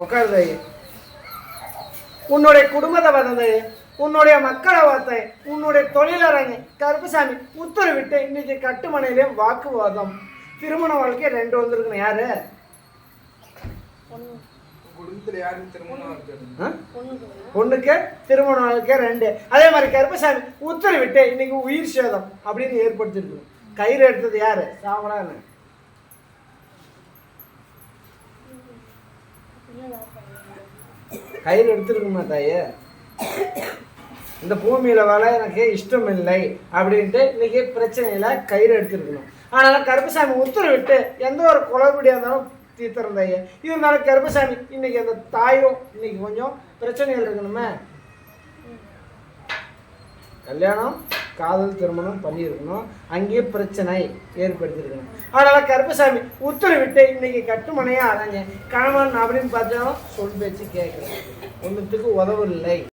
உட்காருது உன்னுடைய குடும்பத்தை பார்த்தது உன்னுடைய மக்களை பார்த்த உன்னுடைய தொழிலரங்க கருப்புசாமி உத்தரவிட்டு இன்னைக்கு கட்டுமனையிலே வாக்குவாதம். திருமண வாழ்க்கை ரெண்டு வந்திருக்கணும் யாரு? பொண்ணுக்கு திருமண வாழ்க்கை ரெண்டு. அதே மாதிரி கருப்பசாமி உத்தரவிட்டு இன்னைக்கு உயிர் சேதம் அப்படின்னு ஏற்படுத்திருக்கணும் கயிறு எடுத்தது யாரு? சாமலான்னு கயிறு எடுத்துருக்குமா தாயே? இந்த பூமியில் வாழ எனக்கு இஷ்டம் இல்லை அப்படின்ட்டு இன்னைக்கு பிரச்சனையில் கயிறு எடுத்துருக்கணும். ஆனால் கருப்பசாமி உத்தரவிட்டு எந்த ஒரு குழப்படியாக இருந்தாலும் தீர்த்துறோம் தாயே. இருந்தாலும் கருப்பசாமி இன்னைக்கு அந்த தாயும் இன்னைக்கு கொஞ்சம் பிரச்சனைகள் இருக்கணுமே. கல்யாணம்? காதல் திருமணம் பண்ணியிருக்கணும். அங்கேயே பிரச்சனை ஏற்படுத்தியிருக்கணும். அதனால் கருப்பசாமி உத்தரவிட்டு இன்னைக்கு கட்டுமனையாக அலைஞ்ச கணவன் அப்படின்னு பார்த்தா சொல் பேச்சு கேட்குறேன் ஒன்றுத்துக்கு உதவில்லை இல்லை.